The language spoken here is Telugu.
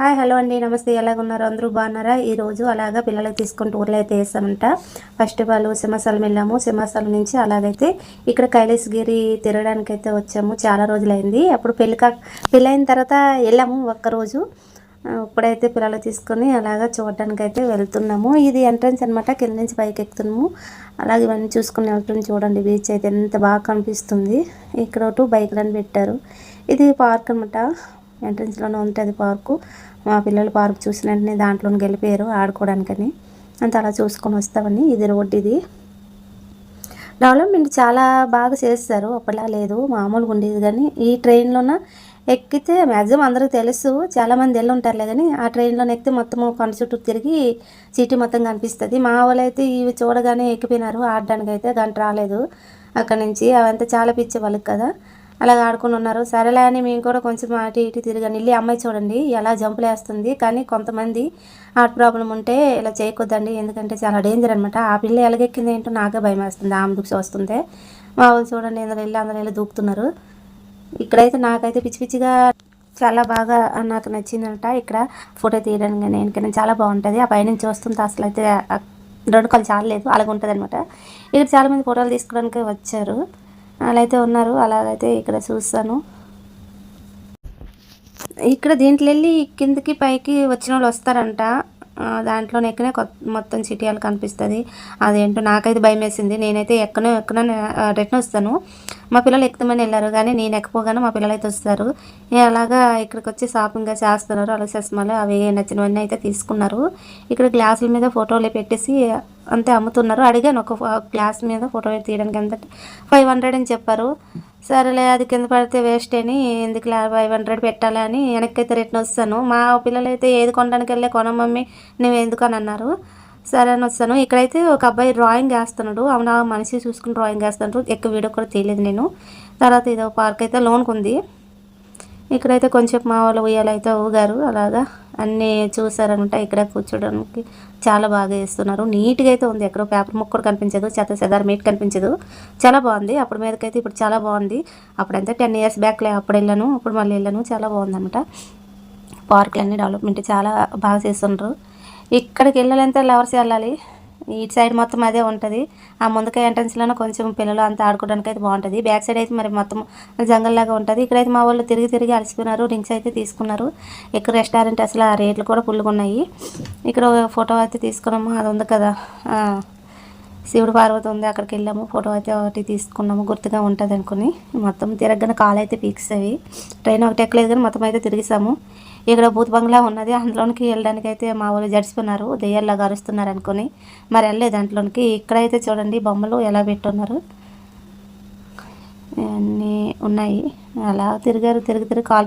హాయ్ హలో అండి. నమస్తే. ఎలాగున్నారు? అందరూ బాగున్నారా? ఈరోజు అలాగా పిల్లలకి తీసుకుని టూర్లో అయితే వేసామంట. ఫస్ట్ వాళ్ళు సింహాసలం వెళ్ళాము. సింహాసలం నుంచి అలాగైతే ఇక్కడ కైలాసగిరి తిరగడానికి అయితే వచ్చాము. చాలా రోజులైంది. అప్పుడు పెళ్ళి కా పెళ్ళైన తర్వాత వెళ్ళాము ఒక్కరోజు. ఇప్పుడైతే పిల్లలు తీసుకొని అలాగా చూడడానికి అయితే వెళ్తున్నాము. ఇది ఎంట్రన్స్ అనమాట కింద నుంచి పైకి ఎక్కుతున్నాము. అలాగే ఇవన్నీ చూసుకుని వెళ్తుంది చూడండి బీచ్ అయితే ఎంత బాగా కనిపిస్తుంది. ఇక్కడ ఒకటి బైక్లను పెట్టారు. ఇది పార్క్ అనమాట ఎంట్రన్స్లోనే ఉంటుంది పార్కు. మా పిల్లలు పార్క్ చూసిన వెంటనే దాంట్లోనే గెలిపారు ఆడుకోవడానికని. అంత అలా చూసుకొని వస్తామని. ఇది రోడ్డు ఇది. డెవలప్మెంట్ చాలా బాగా చేస్తారు. అప్పటిలా లేదు. మామూలుగా ఉండేది కానీ ఈ ట్రైన్లోన ఎక్కితే మ్యాక్సిమం అందరికీ తెలుసు. చాలామంది వెళ్ళి ఉంటారులే కానీ ఆ ట్రైన్లో ఎక్కితే మొత్తం కొండ చుట్టూ తిరిగి సిటీ మొత్తం కనిపిస్తుంది. మా వాళ్ళు అయితే ఇవి చూడగానే ఎక్కిపోయినారు. ఆడడానికి అయితే గంట రాలేదు. అక్కడ నుంచి అవంతా చాలా పిచ్చే వాళ్ళకి కదా. అలాగ ఆడుకుని ఉన్నారు. సరేలే అని మేము కూడా కొంచెం అటు ఇటు తిరిగాను వెళ్ళి అమ్మాయి చూడండి ఎలా జంపులేస్తుంది కానీ కొంతమంది హార్ట్ ప్రాబ్లం ఉంటే ఇలా చేయకూడదండి. ఎందుకంటే చాలా డేంజర్ అనమాట ఆ పిల్ల ఎలాగెక్కింది ఏంటో నాకే భయం వేస్తుంది. ఆమె దూసి వస్తుంది మా వాళ్ళు చూడండి అందరూ వెళ్ళి అందరూ వెళ్ళి దూకుతున్నారు. ఇక్కడైతే నాకైతే పిచ్చి పిచ్చిగా చాలా బాగా నాకు నచ్చిందంట ఇక్కడ ఫోటో తీయడానికి కానీ ఎందుకని చాలా బాగుంటుంది. ఆ పైనుంచి వస్తుంటే అసలు అయితే రెండు కాలు చాలా లేదు అలాగ ఉంటుంది అనమాట ఇక్కడ చాలామంది ఫోటోలు తీసుకోవడానికి వచ్చారు. అలా అయితే ఉన్నారు అలాగైతే ఇక్కడ చూస్తాను. ఇక్కడ దీంట్లో వెళ్ళి కిందకి పైకి వచ్చిన వాళ్ళు వస్తారంట దాంట్లో ఎక్కనే మొత్తం చిటియాలు కనిపిస్తుంది. అదేంటో నాకైతే భయం వేసింది నేనైతే ఎక్కనో ఎక్కనో రిటర్న్ వస్తాను. మా పిల్లలు ఎక్కుతామని వెళ్ళారు కానీ నేను ఎక్కపోగానే మా పిల్లలు అయితే వస్తారు అలాగా ఇక్కడికి వచ్చి షాపింగ్గా చేస్తున్నారు. అలా చస్మాలు అవి నచ్చినవన్నీ అయితే తీసుకున్నారు. ఇక్కడ గ్లాసుల మీద ఫోటోలు పెట్టేసి అంతే అమ్ముతున్నారు. అడిగాను ఒక గ్లాస్ మీద ఫోటో తీయడానికి ఎంత ఫైవ్ హండ్రెడ్ అని చెప్పారు. సరేలే అది కింద పడితే వేస్ట్ అని ఎందుకు ఫైవ్ హండ్రెడ్ పెట్టాలి అని వెనక్కైతే రిటర్న్ వస్తాను. మా పిల్లలు అయితే ఏది కొనడానికి వెళ్ళే కొన మమ్మీ నువ్వు ఎందుకని అన్నారు. సరే అని వస్తాను. ఇక్కడైతే ఒక అబ్బాయి డ్రాయింగ్ వేస్తున్నాడు. అవునా మనిషి చూసుకుని డ్రాయింగ్ వేస్తున్నాడు ఎక్కువ వీడియో కూడా తెలియదు నేను. తర్వాత ఇదో పార్క్ అయితే లోన్కి ఉంది ఇక్కడైతే కొంచెం మా వాళ్ళు ఉయ్యాలైతే ఊగారు. అలాగా. అన్నీ చూసారనమాట ఇక్కడ కూర్చోడానికి. చాలా బాగా వేస్తున్నారు. నీట్గా అయితే ఉంది. ఎక్కడో పేపర్ ముక్క కూడా కనిపించదు. చెత్త చెదారు మీట్ కనిపించదు. చాలా బాగుంది. అప్పుడు మీదకైతే ఇప్పుడు చాలా బాగుంది. అప్పుడంతా టెన్ ఇయర్స్ బ్యాక్లే అప్పుడు వెళ్ళాను. అప్పుడు మళ్ళీ వెళ్ళాను. చాలా బాగుందన్నమాట పార్కులన్నీ డెవలప్మెంట్ చాలా బాగా చేస్తుండ్రు. ఇక్కడికి వెళ్ళాలంటే లవర్స్ వెళ్ళాలి. ఇటు సైడ్ మొత్తం అదే ఉంటుంది. ఆ ముందుకే ఎంట్రన్స్లోనే కొంచెం పిల్లలు అంతా ఆడుకోవడానికి అయితే బాగుంటుంది. బ్యాక్ సైడ్ అయితే మరి మొత్తం జంగల్లాగా ఉంటుంది. ఇక్కడైతే మా వాళ్ళు తిరిగి తిరిగి అలసిపోయినారు. రింగ్స్ అయితే తీసుకున్నారు. ఇక్కడ రెస్టారెంట్ అసలు ఆ రేట్లు కూడా ఫుల్గా ఉన్నాయి. ఇక్కడ ఫోటో అయితే తీసుకున్నాము. అది ఉంది కదా. శివుడు పార్వతి ఉంది. అక్కడికి వెళ్ళాము. ఫోటో అయితే ఒకటి తీసుకున్నాము. గుర్తుగా ఉంటుంది అనుకుని. మొత్తం తిరగని కాలు అయితే పీక్స్ ట్రైన్ ఒకటి ఎక్కలేదు కానీ మొత్తం అయితే తిరిగిసాము ఇక్కడ భూత బంగ్లా ఉన్నది. అందులోనికి వెళ్ళడానికి అయితే మా వాళ్ళు జడిసిపోయినారు దెయ్యాల్లాగా గారుస్తున్నారు అనుకుని. మరి వెళ్ళలేదు దాంట్లోనికి. ఇక్కడైతే చూడండి బొమ్మలు ఎలా పెట్టున్నారు. అన్నీ ఉన్నాయి. అలా తిరిగారు తిరిగి తిరిగి కాలు